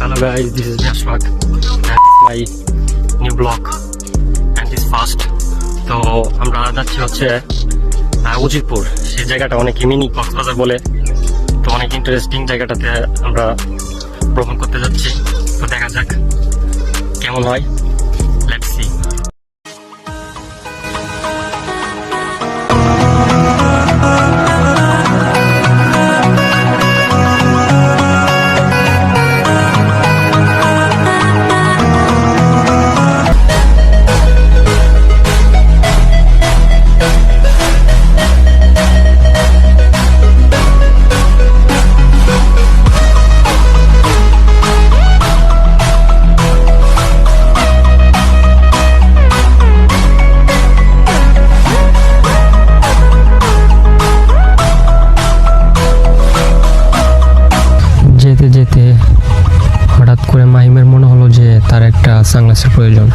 Hello guys, this is Yashwak. And my new blog and this first. তো আমরা যাচ্ছি হচ্ছে উজিরপুর। সেই জায়গাটা অনেক মিনি কক্সবাজার বলে। তো অনেক ইন্টারেস্টিং জায়গাটাতে আমরা ভ্রমণ করতে যাচ্ছি। তো দেখা যাক কেমন হয়। সানগ্লাসের প্রয়োজন।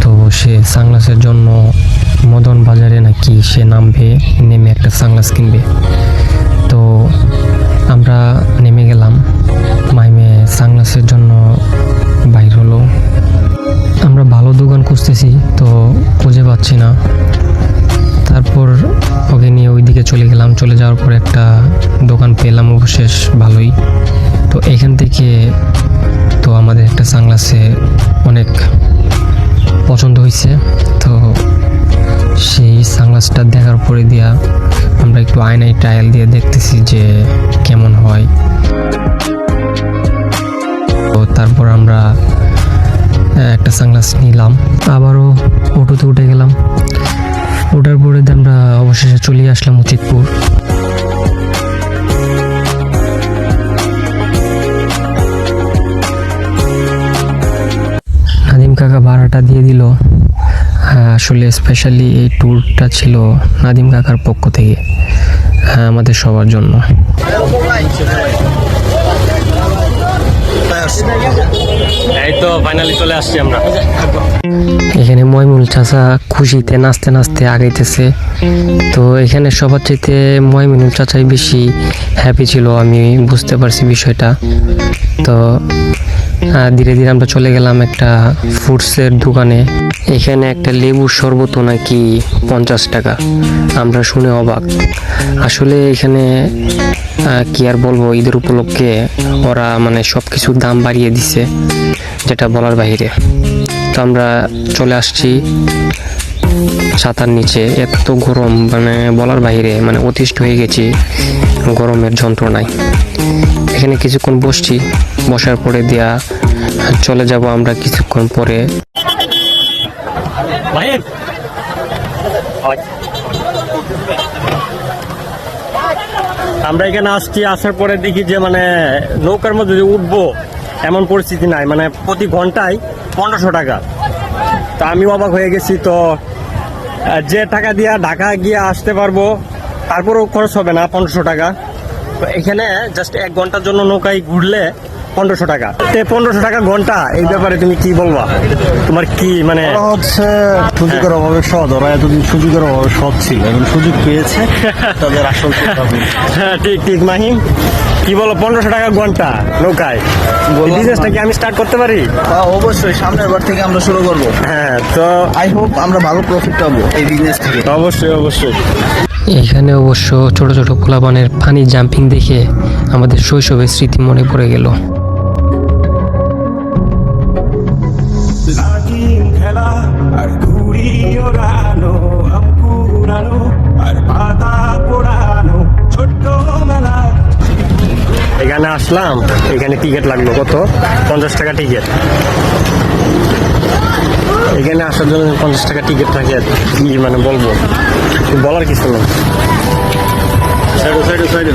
তো সে সানগ্লাসের জন্য মদন বাজারে নাকি সে নামবে, নেমে একটা সানগ্লাস কিনবে। তো আমরা নেমে গেলাম। মাইমে সানগ্লাসের জন্য বাইর হলো। আমরা ভালো দোকান খুঁজতেছি, তো খুঁজে পাচ্ছি না। তারপর ওকে নিয়ে ওইদিকে চলে গেলাম। চলে যাওয়ার পর একটা দোকান পেলাম অবশেষ ভালোই। তো এখান থেকে তো আমাদের একটা সানগ্লাসে অনেক পছন্দ হয়েছে তো সেই সানগ্লাসটা দেখার পরে দিয়া আমরা একটু আয়নায় ট্রায়াল দিয়ে দেখতেছি যে কেমন হয়। তো তারপর আমরা একটা সানগ্লাস নিলাম। আবারও ভাড়াটা দিয়ে দিল। হ্যাঁ আসলে স্পেশালি এই ট্যুরটা ছিল নাদিম কাকার পক্ষ থেকে হ্যাঁ আমাদের সবার জন্য। এখানে ময়মুল চাচা খুশিতে নাচতে নাচতে আগাইতেছে। তো এখানে সবার চাইতে ময়মুল চাচাই বেশি হ্যাপি ছিল, আমি বুঝতে পারছি বিষয়টা। তো ধীরে ধীরে আমরা চলে গেলাম একটা ফ্রুটসের দোকানে। এখানে একটা লেবুর শরবত নাকি পঞ্চাশ টাকা। আমরা শুনে অবাক। আসলে এখানে কি আর বলব, ঈদের উপলক্ষে ওরা মানে সব কিছুর দাম বাড়িয়ে দিছে, যেটা বলার বাইরে তো আমরা চলে আসছি ছাতার নিচে। এত গরম মানে বলার বাইরে মানে অতিষ্ঠ হয়ে গেছি গরমের যন্ত্রণায়। এখানে কিছুক্ষণ বসছি, বসার পরে দিয়া চলে যাব আমরা কিছুক্ষণ পরে। আমরা এখানে আসছি, আসার পরে দেখি যে মানে নৌকার মধ্যে যে উঠবো, এমন পরিস্থিতি নাই। মানে প্রতি ঘন্টায় পনেরোশো টাকা। তা আমি অবাক হয়ে গেছি, তো যে টাকা দিয়ে ঢাকা গিয়ে আসতে পারব, তারপরেও খরচ হবে না, পনেরোশো টাকা। তো এখানে জাস্ট এক ঘণ্টার জন্য নৌকায় ঘুরলে পনেরোশো টাকা। তে পনেরোশো টাকা ঘণ্টা এই ব্যাপারে তুমি কি বলবা? তোমার কি মানে হচ্ছে সুযোগের অভাবে সৎ ওরা এতদিন সুযোগের অভাবে সৎ ছিল এখন সুযোগ পেয়েছে তাদের আসল হ্যাঁ ঠিক ঠিক মাহিম। কি বলো পনেরোশো টাকা ঘণ্টা নৌকায়? বিজনেসটা কি আমি স্টার্ট করতে পারি? হ্যাঁ, অবশ্যই সামনের বার থেকে আমরা শুরু করব। হ্যাঁ তো আই হোপ আমরা ভালো প্রফিট পাবো এই বিজনেস থেকে। অবশ্যই অবশ্যই। এখানে অবশ্য ছোট ছোট পোলাপানের ফানি জাম্পিং দেখে আমাদের শৈশবের স্মৃতি মনে পড়ে গেল। আসলাম, এখানে টিকিট লাগল কত? পঞ্চাশ টাকা টিকিট এখানে আসার জন্য পঞ্চাশ টাকা টিকিট থাকে কি মানে বলব। বলার কিছু নেই। সাইডো।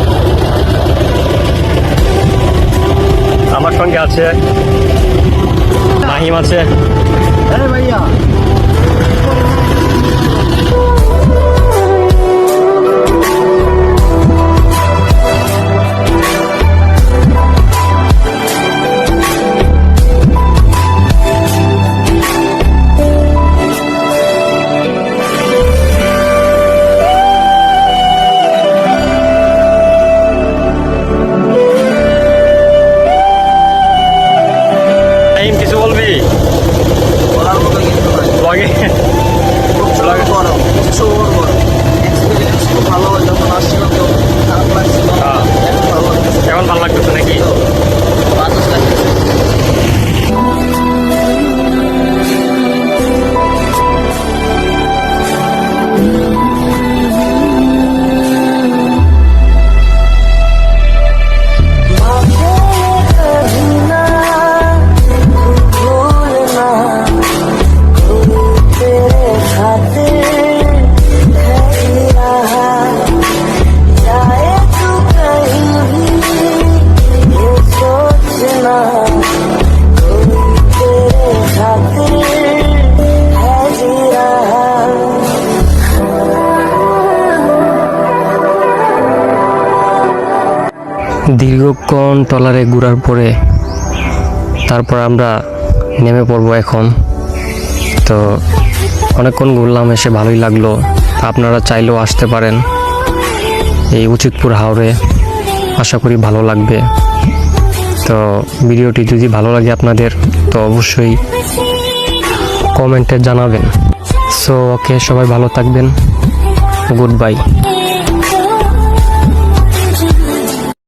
আমার সঙ্গে আছে মাহিম আছে। হ্যাঁ ভাইয়া। প্রচুর গরম এক্সপিরিয়েন্স খুব ভালো দীর্ঘক্ষণ ট্রলারে ঘোরার পরে তারপর আমরা নেমে পড়ব এখন। তো অনেকক্ষণ ঘুরলাম, এসে ভালোই লাগল। আপনারা চাইলেও আসতে পারেন এই উচিতপুর হাওড়ে আশা করি ভালো লাগবে। তো ভিডিওটি যদি ভালো লাগে আপনাদের, তো অবশ্যই কমেন্টে জানাবেন। সো ওকে সবাই ভালো থাকবেন। Good bye